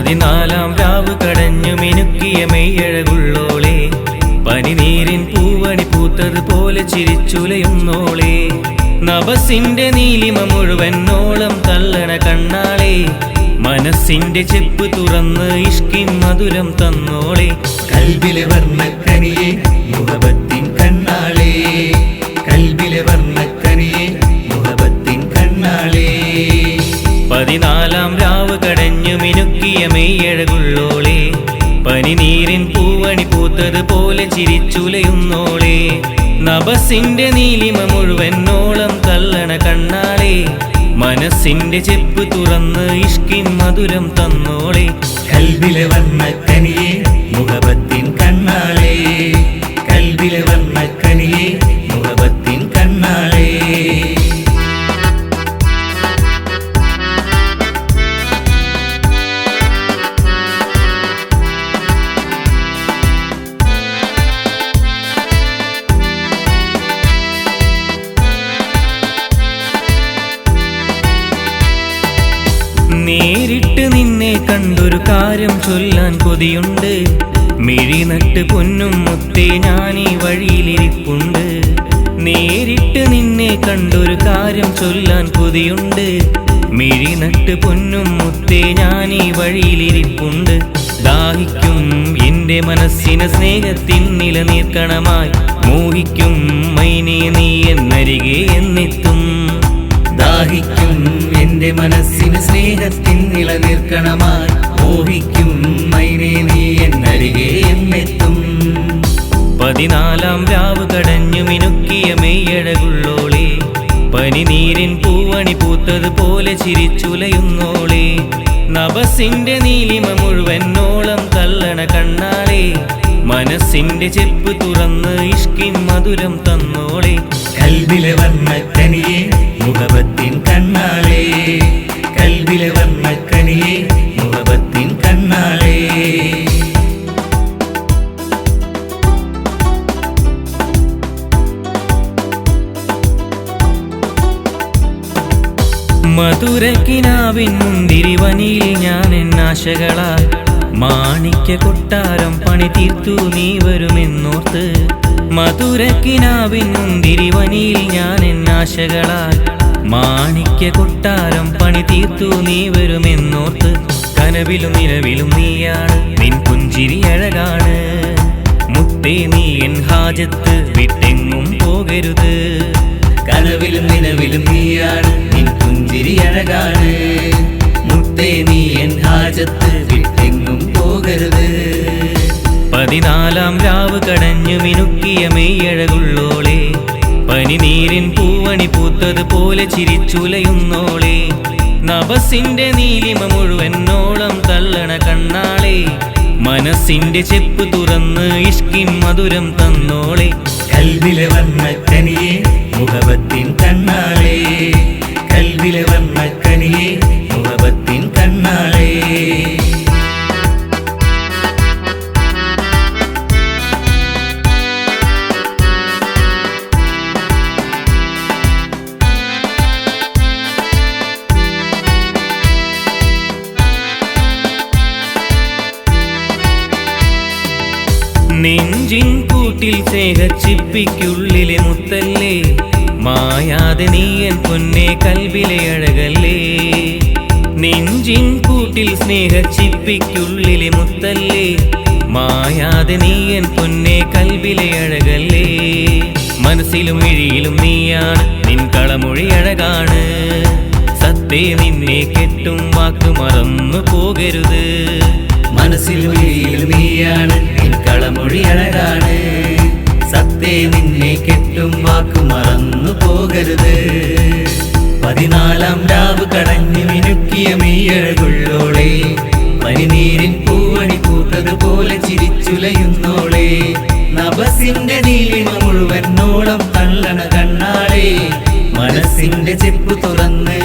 പതിനാലാം രാവ് കടഞ്ഞു മിനുക്കിയ മെയ്യഴകുള്ളോളെ. പനിനീരിൻ പൂവണി പൂത്തത് പോലെ ചിരിച്ചുലയുന്നോളെ. നഭസിന്റെ നീലിമ മുഴുവൻ നോളം തള്ളണ കണ്ണാളെ. മനസ്സിന്റെ ചെപ്പ് തുറന്ന് ഇഷ്കിൻ മധുരം തന്നോളെ. കൽവിലെ വർണക്കനിയെ മുഹബത്തിൻ കണ്ണാളെ. കൽവിലെ വർണക്കനിയെ മുഹബത്തിൻ കണ്ണാളെ. പതിനാലാം രാവ് കടഞ്ഞു പോലെ ചിരിച്ചുലയുന്നോളെ. നഭസിന്റെ നീലിമ മുഴുവൻ നോളം തള്ളണ കണ്ണാളെ. മനസ്സിന്റെ ചെപ്പ് തുറന്ന് ഇഷ്കിൻ മധുരം തന്നോളെ. കൽവിലെ വന്ന മുഹബത്തിൻ കണ്ടൊരു കാര്യം ചൊല്ലാൻ കൊതിയുണ്ട്. മിഴി നട്ട് പൊന്നും മുത്തേ ഞാൻ ഈ വഴിയിലിരിപ്പുണ്ട്. നേരിട്ട് നിന്നെ കണ്ടൊരു കാര്യം ചൊല്ലാൻ കൊതിയുണ്ട്. മിഴി നട്ട് പൊന്നും മുത്തേ ഞാൻ ഈ വഴിയിലിരിപ്പുണ്ട്. ദാഹിക്കും എന്റെ മനസ്സിന് സ്നേഹത്തിൻ നിലനിൽക്കണമായി മോഹിക്കും മൈനെ നീ എന്നരികെ എന്നെത്തും. ദാഹിക്കും എന്റെ മനസ്സിന് സ്നേഹത്തിൻ നിലനിൽക്കണമാൻ മോഹിക്കും. മൈനേ നീ എന്നരികെ എന്നെത്തും. പതിനാലാം രാവ് കടഞ്ഞു മിനുക്കിയ മെയ്യഴകുള്ളോളെ. പനിനീരിൻ പൂവണി പൂത്തത് പോലെ ചിരിച്ചുലയുന്നോളെ. നഭസിന്റെ നീലിമ മുഴുവൻ നോളം തള്ളണ കണ്ണാളെ. മനസ്സിന്റെ ചെപ്പ് തുറന്ന് ഇഷ്കിൻ മധുരം തന്നോളെ. കൽവിലെ വന്ന വർണക്കനിയെ മുഖബത്തിൻ കണ്ണാളേ കൽബിലെ വർണക്കനിയെ മുഖബത്തിൻ കണ്ണാളേ. മധുരക്കിനാവിൻ മുന്തിരിവനിയിൽ ഞാൻ എന്നാശകളാൽ മാണിക്യ കൊട്ടാരം പണി തീർത്തു നീ വരുമെന്നോർത്ത് മധുരക്കിനാവിൻ മുന്തിരിവനിയിൽ ഞാൻ എന്നാശകളാൽ മാണിക്യ കൊട്ടാരം പണി തീർത്തു നീ വരുമെന്നോർത്ത് കനവിലും നിലവിലും നീയാണ്. നിൻ പുഞ്ചിരി അഴകാണ്. മുത്തേ നീ എൻ ഹാജത്ത് വിട്ടെങ്ങും പോകരുത്. കനവിലും നിലവിലും നീയാണ്. നിൻ പുഞ്ചിരി അഴകാണ്. പനിനീരിൻ പൂവണി പൂത്തത് പോലെ ചിരിച്ചുലയുന്നോളെ. നഭസിന്റെ നീലിമ മുഴുവൻ നോളം തള്ളണ കണ്ണാളെ. മനസ്സിന്റെ ചെപ്പ് തുറന്ന് ഇഷ്കിൻ മധുരം തന്നോളെ. കൽബിലെ വന്നെ മുഖവത്തിൻ കണ്ണാളേ. കൽവിലെ വർണക്കനിയെ കൂട്ടിൽ സ്നേഹച്ചിപ്പിക്കുള്ളിലെ മുത്തല്ലേ? മായാതെ നീയൻ പൊന്നെ കൽവിലെ അഴകല്ലേ? നെഞ്ചിൻ കൂട്ടിൽ സ്നേഹച്ചിപ്പിക്കുള്ളിലെ മുത്തല്ലേ? മായാതെ നീയൻ പൊന്നെ കൽവിലെ അഴകല്ലേ? മനസ്സിലും ഇഴിയിലും നീയാണ് നിൻ കളമൊഴി അഴകാണ്. സത്തേ നിന്നെ കെട്ടും വാക്ക് മറന്നു പോകരുത്. മനസ്സിലും ഇഴിയിലും നീയാണ് നിൻ കളമൊഴി അഴകാണ്. മകളെ നിന്നെ കെട്ടും വാക്ക് മറന്നു പോകരുത്. പതിനാലാം രാവ് കടഞ്ഞ് മിനുക്കിയ മെയ്യഴകുള്ളോളെ പനിനീരിൻ പൂവണി പൂത്തതുപോലെ ചിരിച്ചുലയുന്നോളെ നബസിന്റെ നീലിമ മുഴുവൻ നോളം തള്ളണ കണ്ണാളെ മനസ്സിന്റെ ചെപ്പ് തുറന്ന്